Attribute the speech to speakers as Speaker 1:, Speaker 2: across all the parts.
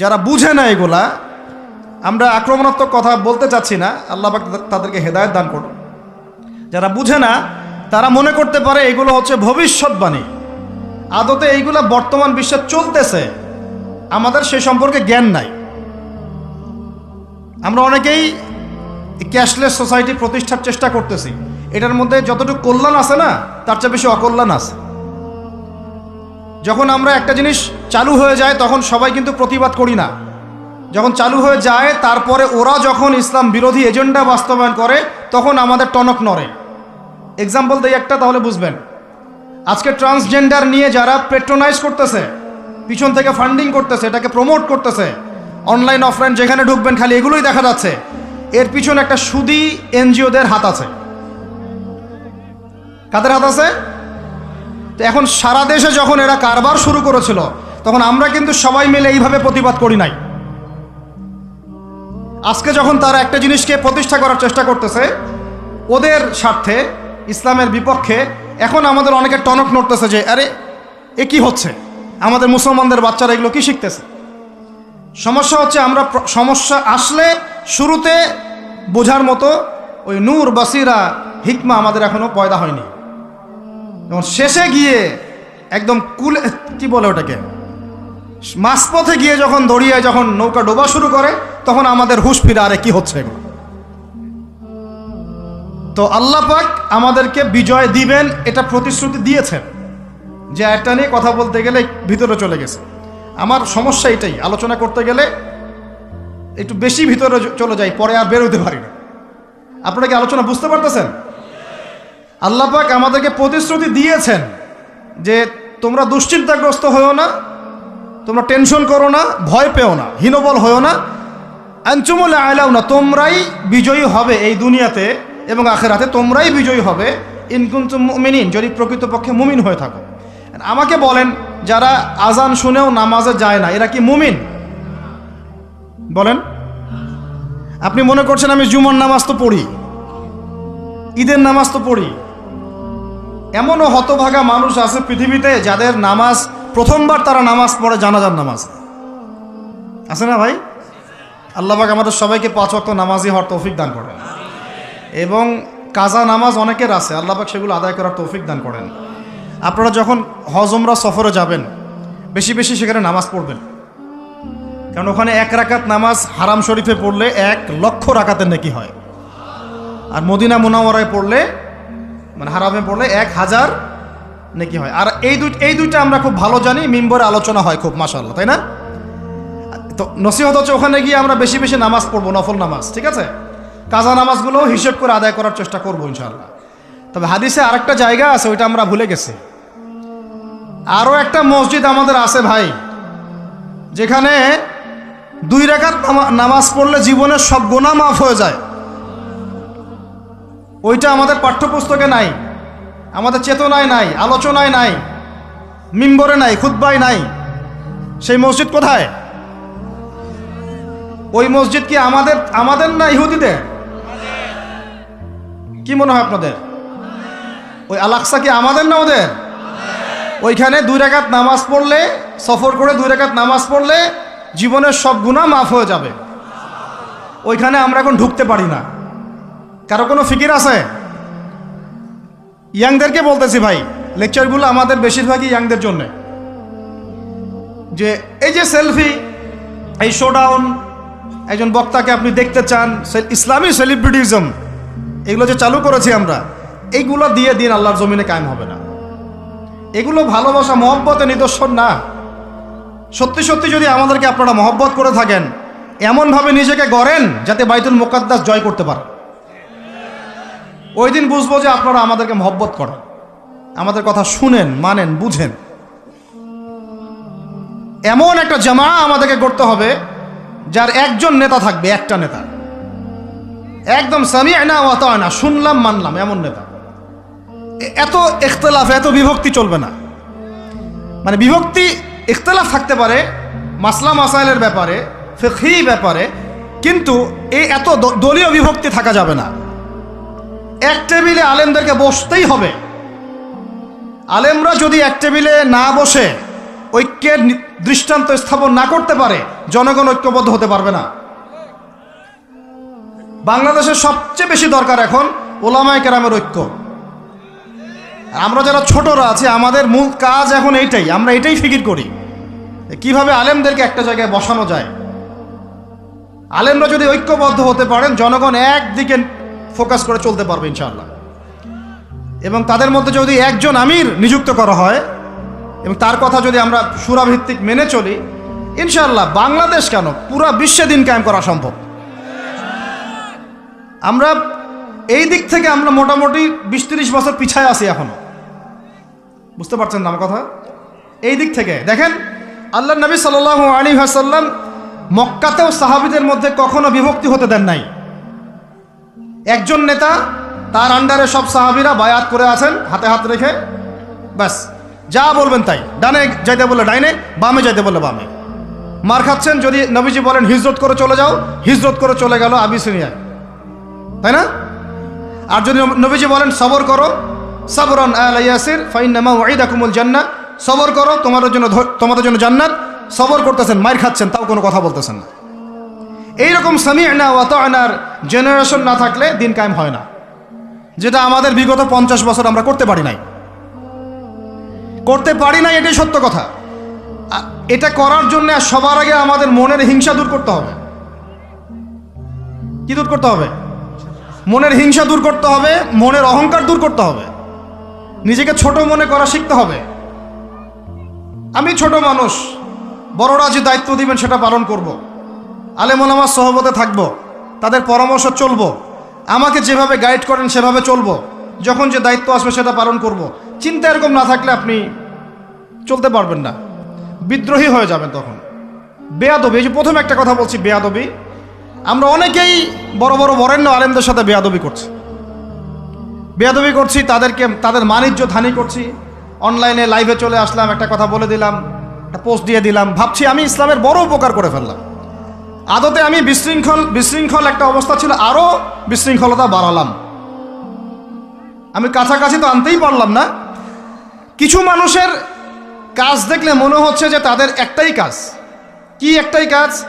Speaker 1: যারা বুঝে না এগুলা, আমরা আক্রমণাত্মক কথা বলতে চাচ্ছি না, আল্লাহ তাদেরকে হেদায়ত দান করুন। যারা বুঝে না, তারা মনে করতে পারে এগুলো হচ্ছে ভবিষ্যৎবাণী। আদতে এইগুলা বর্তমান বিশ্বে চলতেছে, আমাদের সে সম্পর্কে জ্ঞান নাই। আমরা অনেকেই ক্যাশলেস সোসাইটি প্রতিষ্ঠার চেষ্টা করতেছি। এটার মধ্যে যতটুকু কল্যাণ আছে না, তার চেয়ে বেশি অকল্যাণ আছে। যখন আমরা একটা জিনিস চালু হয়ে যায়, তখন সবাই কিন্তু প্রতিবাদ করি না। যখন চালু হয়ে যায়, তারপরে ওরা যখন ইসলাম বিরোধী এজেন্ডা বাস্তবায়ন করে, তখন আমাদের টনক নড়ে। এক্সাম্পল দেই একটা, তাহলে বুঝবেন। আজকে ট্রান্সজেন্ডার নিয়ে যারা পেট্রোনাইজ করতেছে, পিছন থেকে ফান্ডিং করতেছে, এটাকে প্রমোট করতেছে অনলাইন অফলাইন যেখানে ঢুকবেন, খালি এগুলোই দেখা যাচ্ছে। এর পিছনে একটা সুদি এনজিওদের হাত আছে। কাদের হাত আছে? তো এখন সারা দেশে যখন এরা কারবার শুরু করেছিল, তখন আমরা কিন্তু সবাই মিলে এইভাবে প্রতিবাদ করি নাই। আজকে যখন তারা একটা জিনিসকে প্রতিষ্ঠা করার চেষ্টা করতেছে, ওদের স্বার্থে, ইসলামের বিপক্ষে, এখন আমাদের অনেকে টনক নড়তেছে যে, আরে, এ কি হচ্ছে? আমাদের মুসলমানদের বাচ্চারা এগুলো কি শিখতেছে? সমস্যা হচ্ছে আমরা সমস্যা আসলে শুরুতে বোঝার মতো ওই নূর, বাসিরা, হিকমা আমাদের এখনও পয়দা হয়নি। এবং শেষে গিয়ে একদম কুলে, কি বলে ওটাকে? মাঝপথে গিয়ে যখন দড়িয়ে যখন নৌকা ডোবা শুরু করে, তখন আমাদের হুশ ফিরে, আরে কি হচ্ছে এগুলো? তো আল্লাহ পাক আমাদেরকে বিজয় দিবেন, এটা প্রতিশ্রুতি দিয়েছেন। যে একটা নিয়ে কথা বলতে গেলে ভিতরে চলে গেছে। আমার সমস্যা এটাই, আলোচনা করতে গেলে একটু বেশি ভিতরে চলে যাই, পরে আর বেরোতে পারি না। আপনারা কি আলোচনা বুঝতে পারতেছেন? আল্লাহ পাক আমাদেরকে প্রতিশ্রুতি দিয়েছেন যে তোমরা দুশ্চিন্তাগ্রস্ত হয়েও না, তোমরা টেনশন করো না, ভয় পেও না, হীনবল হয়েও না। আঞ্চুমুল আয়লাও না, তোমরাই বিজয়ী হবে এই দুনিয়াতে এবং আখেরাতে তোমরাই বিজয়ী হবে। ইনকুন্তুম মুমিনিন, যদি প্রকৃতপক্ষে মুমিন হয়ে থাকো। আমাকে বলেন, যারা আজান শুনেও নামাজে যায় না, এরা কি মুমিন? বলেন। আপনি মনে করছেন আমি জুমার নামাজ তো পড়ি, ঈদের নামাজ তো পড়ি। এমনও হতভাগা মানুষ আছে পৃথিবীতে যাদের নামাজ, প্রথমবার তারা নামাজ পড়ে জানাজার নামাজ। আছে না ভাই? আল্লাহবাক আমাদের সবাইকে পাঁচ ওয়াক্ত নামাজি হওয়ার তৌফিক দান করেন। এবং কাজা নামাজ অনেকের আছে আল্লাহবাক সেগুলো আদায় করার তৌফিক দান করেন। আপনারা যখন হজমরা সফরে যাবেন, বেশি বেশি সেখানে নামাজ পড়বেন। কারণ ওখানে এক রাকাত নামাজ হারাম শরীফে পড়লে এক লক্ষ রাকাতের নাকি হয়। আর মদিনা মুনাওয়ারায় পড়লে মানে হারামে পড়লে এক হাজার নেকি হয়। আর এই দুই এই দুইটা আমরা খুব ভালো জানি, মিম্বরে আলোচনা হয় খুব মাসাল্লাহ তাই না? তো নসিহত হচ্ছে ওখানে গিয়ে আমরা বেশি বেশি নামাজ পড়ব, নফল নামাজ, ঠিক আছে? কাজা নামাজগুলো হিসেব করে আদায় করার চেষ্টা করব ইনশাল্লাহ তবে হাদিসে আরেকটা জায়গা আছে, ওইটা আমরা ভুলে গেছি। আরও একটা মসজিদ আমাদের আছে ভাই, যেখানে দুই রেখার নামাজ পড়লে জীবনের সব গোনা মাফ হয়ে যায়। ওইটা আমাদের পাঠ্যপুস্তকে নাই, আমাদের চেতনায় নাই, আলোচনায় নাই, মিম্বরে নাই খুদ্বাই নাই। সেই মসজিদ কোথায়? ওই মসজিদ কি আমাদের আমাদের না ইহুদিদের? কি মনে হয় আপনাদের? ওই আলাক্সা কি আমাদের না ওদের? ওইখানে দুই রেখাত নামাজ পড়লে, সফর করে দুই রেখাত নামাজ পড়লে জীবনের সব গুণা মাফ হয়ে যাবে। ওইখানে আমরা এখন ঢুকতে পারি না। কারও কোনো ফিকির আছে? ইয়াংদেরকে বলতেছি ভাই লেকচারগুলো আমাদের বেশিরভাগই ইয়াংদের জন্য। যে এই যে সেলফি এই শোডাউন একজন বক্তাকে আপনি দেখতে চান ইসলামী সেলিব্রিটিজম এগুলো যে চালু করেছি আমরা, এইগুলো দিয়ে দিন আল্লাহর জমিনে কায়েম হবে না। এগুলো ভালোবাসা, মহব্বতে নিদর্শন না। সত্যি সত্যি যদি আমাদেরকে আপনারা মহব্বত করে থাকেন, এমনভাবে নিজেকে গড়েন, যাতে বাইতুল মোকাদ্দাস জয় করতে পারেন ওই দিন বুঝব যে আপনারা আমাদেরকে মহব্বত করেন। আমাদের কথা শুনেন, মানেন, বুঝেন। এমন একটা জামা আমাদেরকে করতে হবে, যার একজন নেতা থাকবে, একটা নেতা। একদম সামি না অত না শুনলাম, মানলাম, এমন নেতা। এত ইখতলাফ, এত বিভক্তি চলবে না। মানে বিভক্তি, ইখতলাফ থাকতে পারে, মাসলা মাসাইলের ব্যাপারে, ফিকহি ব্যাপারে, কিন্তু এই এত দলীয় বিভক্তি থাকা যাবে না। এক টেবিলে আলেমদেরকে বসতেই হবে। আলেমরা যদি এক টেবিলে না বসে ঐক্যের দৃষ্টান্ত স্থাপন না করতে পারে, জনগণ ঐক্যবদ্ধ হতে পারবে না। বাংলাদেশের সবচেয়ে বেশি দরকার এখন ওলামায় কেরামের ঐক্য। আমরা যারা ছোটরা আছি, আমাদের মূল কাজ এখন এইটাই, আমরা এটাই ফিকির করি কীভাবে আলেমদেরকে একটা জায়গায় বসানো যায়। আলেমরা যদি ঐক্যবদ্ধ হতে পারেন, জনগণ একদিকে ফোকাস করে চলতে পারবে ইনশাআল্লাহ। এবং তাদের মধ্যে যদি একজন আমির নিযুক্ত করা হয়, এবং তার কথা যদি আমরা সুরাভিত্তিক মেনে চলি, ইনশাআল্লাহ বাংলাদেশ কেন পুরা বিশ্বে দিন কায়েম করা সম্ভব? আমরা এই দিক থেকে আমরা মোটামুটি বিশ তিরিশ বছর পিছায় আছি এখনও। বুঝতে পারছেন না আমার কথা? এই দিক থেকে দেখেন আল্লাহ নবী সাল আলী হাসাল্লাম মক্কাতেও সাহাবিদের মধ্যে কখনো বিভক্তি হতে দেন নাই। একজন নেতা, তার আন্ডারে সব সাহাবিরা বায়াত করে আছেন, হাতে হাত রেখে। ব্যাস, যা বলবেন তাই। ডানে যাইতে বললে ডাইনে, বামে যাইতে বললে বামে। মার খাচ্ছেন যদি নবীজি বলেন, হিজরত করে চলে যাও। হিজরত করে চলে গেল আবিসিনিয়ায়। তাই না? আর যদি নবীজি বলেন, সবর করো। সবরন আল ইয়াসির ফাইনামা ওয়াইদাকুমুল জান্নাত সবর করো, তোমাদের জন্য তোমাদের জন্য জান্নাত। সবর করতেছেন, মার খাচ্ছেন, তাও কোনো কথা বলতেছেন না। এইরকম সামিআনা ওয়া তাআনার জেনারেশন না থাকলে দিন কায়েম হয় না। যেটা আমাদের বিগত পঞ্চাশ বছর আমরা করতে পারি নাই। করতে পারি নাই এটাই সত্য কথা। এটা করার জন্য সবার আগে আমাদের মনের হিংসা দূর করতে হবে। কি দূর করতে হবে? মনের হিংসা দূর করতে হবে, মনের অহংকার দূর করতে হবে। নিজেকে ছোট মনে করা শিখতে হবে। আমি ছোট মানুষ, বড়রা যে দায়িত্ব দিবেন সেটা পালন করব। আলেমোলামার সহবতে থাকব, তাদের পরামর্শ চলব, আমাকে যেভাবে গাইড করেন সেভাবে চলব, যখন যে দায়িত্ব আসবে সেটা পালন করব। চিন্তা এরকম না থাকলে আপনি চলতে পারবেন না। বিদ্রোহী হয়ে যাবেন তখন। বেয়াদবি, এই যে প্রথম একটা কথা বলছি, বেয়াদবি। আমরা অনেকেই বড় বড় বরেণ্য আলেমদের সাথে বেয়াদবি করছি। বেয়াদবি করছি, তাদেরকে, তাদের মানিজ্য ধানি করছি। অনলাইনে লাইভে চলে আসলাম, একটা কথা বলে দিলাম, একটা পোস্ট দিয়ে দিলাম। ভাবছি আমি ইসলামের বড় উপকার করে ফেললাম। আদতে আমি বিশৃঙ্খল বিশৃঙ্খল একটা অবস্থা ছিল আরও বিশৃঙ্খলতা বাড়ালাম। আমি কাছাকাছি তো আনতেই পারলাম না। কিছু মানুষের কাজ দেখলে মনে হচ্ছে যে তাদের একটাই কাজ। কি একটাই কাজ?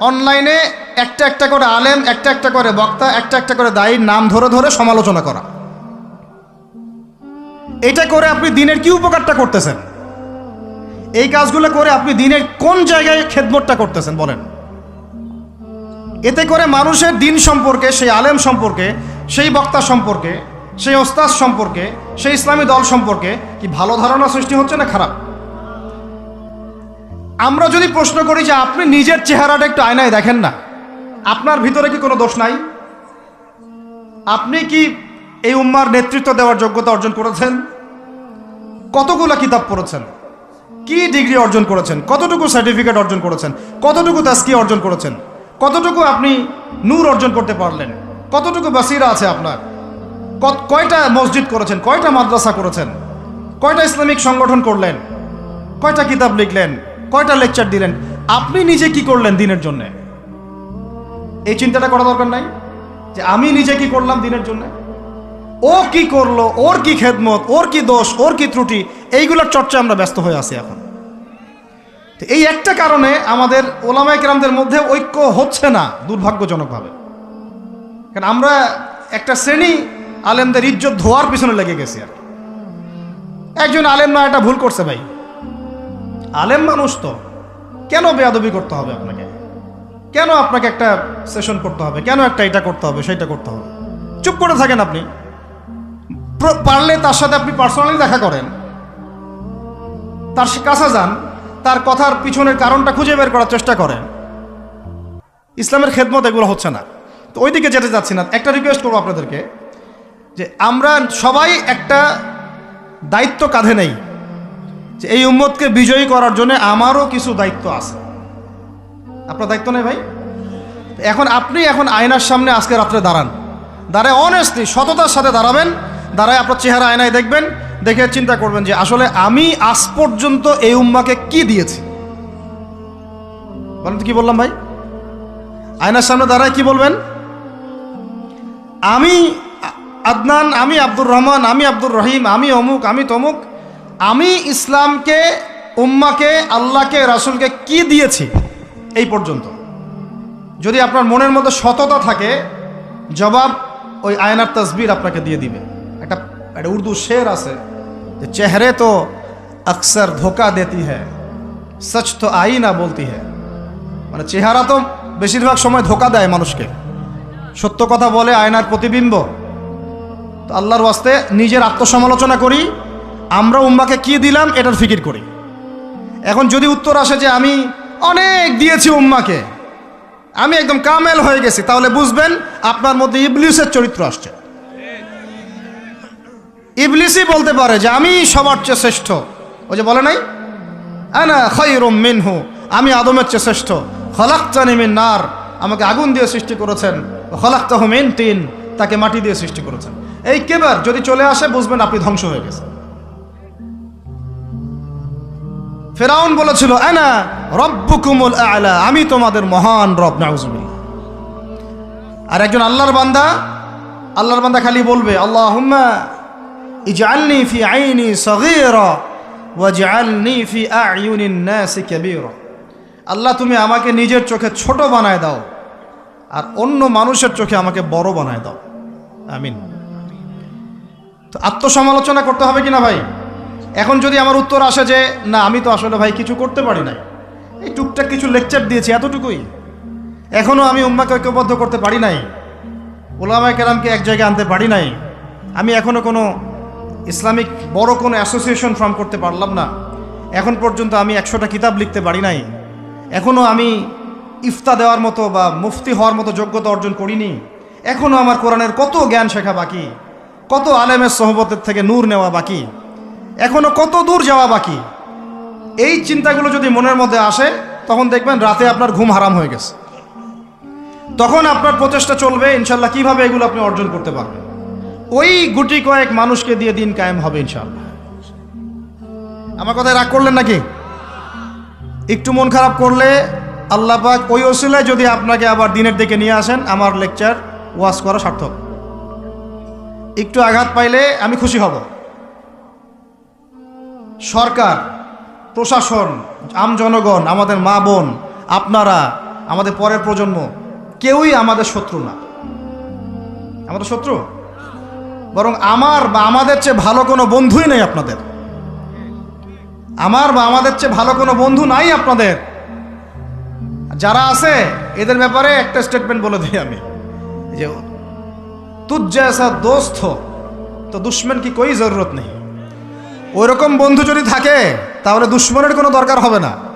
Speaker 1: অনলাইনে একটা একটা করে আলেম, একটা একটা করে বক্তা, একটা একটা করে দায়ীর নাম ধরে ধরে সমালোচনা করা। এটা করে আপনি দিনের কি উপকারটা করতেছেন? এই কাজগুলো করে আপনি দিনের কোন জায়গায় খেদমতটা করতেছেন, বলেন। এতে করে মানুষের দিন সম্পর্কে, সেই আলেম সম্পর্কে, সেই বক্তা সম্পর্কে, সেই ওস্তাদ সম্পর্কে, সেই ইসলামী দল সম্পর্কে কি ভালো ধারণা সৃষ্টি হচ্ছে না খারাপ? আমরা যদি প্রশ্ন করি যে আপনি নিজের চেহারাটা একটু আয়নায় দেখেন না, আপনার ভিতরে কি কোনো দোষ নাই? আপনি কি এই উম্মার নেতৃত্ব দেওয়ার যোগ্যতা অর্জন করেছেন? কতগুলো কিতাব পড়েছেন? কি ডিগ্রি অর্জন করেছেন? কতটুকু সার্টিফিকেট অর্জন করেছেন? কতটুকু তাস্কি অর্জন করেছেন? কতটুকু আপনি নূর অর্জন করতে পারলেন? কতটুকু বাসিরা আছে আপনার? কয়টা মসজিদ করেছেন? কয়টা মাদ্রাসা করেছেন? কয়টা ইসলামিক সংগঠন করলেন? কয়টা কিতাব লিখলেন? কয়টা লেকচার দিলেন? আপনি নিজে কি করলেন দিনের জন্যে? এই চিন্তাটা করা দরকার নাই? যে আমি নিজে কি করলাম দিনের জন্য? ও কি করল? ওর কি খেদমত? ওর কি দোষ? ওর কি ত্রুটি? এইগুলোর চর্চা আমরা ব্যস্ত হয়ে আছি এখন। এই একটা কারণে আমাদের ওলামায় কেরামদের মধ্যে ঐক্য হচ্ছে না দুর্ভাগ্যজনকভাবে। কারণ আমরা একটা শ্রেণি আলেমদের ইজ্জত ধোয়ার পিছনে লেগে গেছি আর একজন আলেম না এটা ভুল করছে ভাই। আলেম মানুষ তো। কেন বেয়াদবি করতে হবে আপনাকে? কেন আপনাকে একটা সেশন করতে হবে? কেন একটা এটা করতে হবে, সেটা করতে হবে? চুপ করে থাকেন আপনি। পারলে তার সাথে আপনি পার্সোনালি দেখা করেন। তার কাছে যান। তার কথার পিছনের কারণটা খুঁজে বের করার চেষ্টা করেন ইসলামের খেদমত এগুলো হচ্ছে না। তো ওইদিকে যেতে যাচ্ছি না। একটা রিকোয়েস্ট করব আপনাদেরকে যে আমরা সবাই একটা দায়িত্ব কাঁধে নেই যে এই উম্মতকে বিজয়ী করার জন্য আমারও কিছু দায়িত্ব আছে। আপনার দায়িত্ব নেই ভাই? এখন আপনি এখন আয়নার সামনে আজকে রাত্রে দাঁড়ান। দাঁড়ায় অনেস্টলি সততার সাথে দাঁড়াবেন। দাঁড়ায় আপনার চেহারা আয়নায় দেখবেন। দেখে চিন্তা করবেন যে আসলে আমি আজ পর্যন্ত এই উম্মাকে কি দিয়েছি? বলেন তো কি বললাম ভাই? আয়নার সামনে দাঁড়ায় কি বলবেন? আমি আদনান, আমি আব্দুর রহমান, আমি আব্দুর রহিম, আমি অমুক, আমি তমুক, আমি ইসলামকে, উম্মাকে, আল্লাহকে, রাসূলকে কি দিয়েছি এই পর্যন্ত? যদি আপনার মনের মধ্যে সততা থাকে, জবাব ওই আয়নার তসবির আপনাকে দিয়ে দিবে। একটা একটা উর্দু শের আছে। চেহারে তো অক্সর ধোকা দেতি হ্যায়। সচ তো আই না বলতি হ্যায়। মানে চেহারা তো বেশিরভাগ সময় ধোকা দেয় মানুষকে। সত্য কথা বলে আয়নার প্রতিবিম্ব। তো আল্লাহর ওয়াস্তে নিজের আত্মসমালোচনা করি, আমরা উম্মাকে কি দিলাম এটার ফিকির করি। এখন যদি উত্তর আসে যে আমি অনেক দিয়েছি উম্মাকে, আমি একদম কামেল হয়ে গেছি, তাহলে বুঝবেন আপনার মধ্যে ইবলিউসের চরিত্র আসছে। ইবলিসই বলতে পারে যে আমি সবার চেয়ে শ্রেষ্ঠ। ওই যে বলে নাই? আনা খৈরম মিনহু, আমি আদমের চেয়ে শ্রেষ্ঠ। খলাক্তানি মিন নার, আমাকে আগুন দিয়ে সৃষ্টি করেছেন। খলাক্তাহ মিন টিন তাকে মাটি দিয়ে সৃষ্টি করেছেন। এই কেবার যদি চলে আসে, বুঝবেন আপনি ধ্বংস হয়ে গেছেন। ফেরাউন বলেছিল, আনা রব্বুকুমুল আলা, আমি তোমাদের মহান রব, নাউজুবিল্লাহ। আর একজন আল্লাহর বান্দা আল্লাহর বান্দা খালি বলবে আল্লাহ আল্লাহুম্মা ইজআলনি ফি আইনি সগীরা ওয়াজআলনি ফি আ'য়ুনিন নাসি কাবীরা আল্লাহ, তুমি আমাকে নিজের চোখে ছোট বানায় দাও আর অন্য মানুষের চোখে আমাকে বড় বানায় দাও। আমিন। তো আত্মসমালোচনা করতে হবে কিনা ভাই? এখন যদি আমার উত্তর আসে যে, না, আমি তো আসলে ভাই কিছু করতে পারি নাই। এই টুকটাক কিছু লেকচার দিয়েছি, এতটুকুই। এখনও আমি উম্মাকে ঐক্যবদ্ধ করতে পারি নাই। ওলামায় কেরামকে এক জায়গায় আনতে পারি নাই। আমি এখনও কোনো ইসলামিক বড় কোনো অ্যাসোসিয়েশন ফর্ম করতে পারলাম না। এখন পর্যন্ত আমি একশোটা কিতাব লিখতে পারি নাই। এখনও আমি ইফতা দেওয়ার মতো বা মুফতি হওয়ার মতো যোগ্যতা অর্জন করিনি। এখনও আমার কোরআনের কত জ্ঞান শেখা বাকি? কত আলেমের সহবতের থেকে নূর নেওয়া বাকি? এখনও কত দূর যাওয়া বাকি? এই চিন্তাগুলো যদি মনের মধ্যে আসে, তখন দেখবেন রাতে আপনার ঘুম হারাম হয়ে গেছে। তখন আপনার প্রচেষ্টা চলবে, ইনশাল্লাহ কীভাবে এগুলো আপনি অর্জন করতে পারবেন। ওই গুটি কয়েক মানুষকে দিয়ে দিন কায়েম হবে ইনশাল্লাহ আমার কথায় রাগ করলেন নাকি? একটু মন খারাপ করলে আল্লাহ পাক ওই ওসিলায় যদি আপনাকে আবার দিনের দিকে নিয়ে আসেন, আমার লেকচার ওয়াশ করা সার্থক। একটু আঘাত পাইলে আমি খুশি হব। সরকার, প্রশাসন, আম জনগণ, আমাদের মা বোন, আপনারা, আমাদের পরের প্রজন্ম, কেউই আমাদের শত্রু না। আমাদের শত্রু? বরং আমার বা আমাদের চেয়ে ভালো কোনো বন্ধুই নেই আপনাদের। আমার বা আমাদের চেয়ে ভালো কোনো বন্ধু নাই আপনাদের। যারা আছে, এদের ব্যাপারে একটা স্টেটমেন্ট বলে দিই আমি। যে, তুজ আসা দোস্ত, তো দুশ্মন কি কই জরুরত নেই? ওইরকম বন্ধু যদি থাকে, তাহলে দুশ্মনের কোনো দরকার হবে না।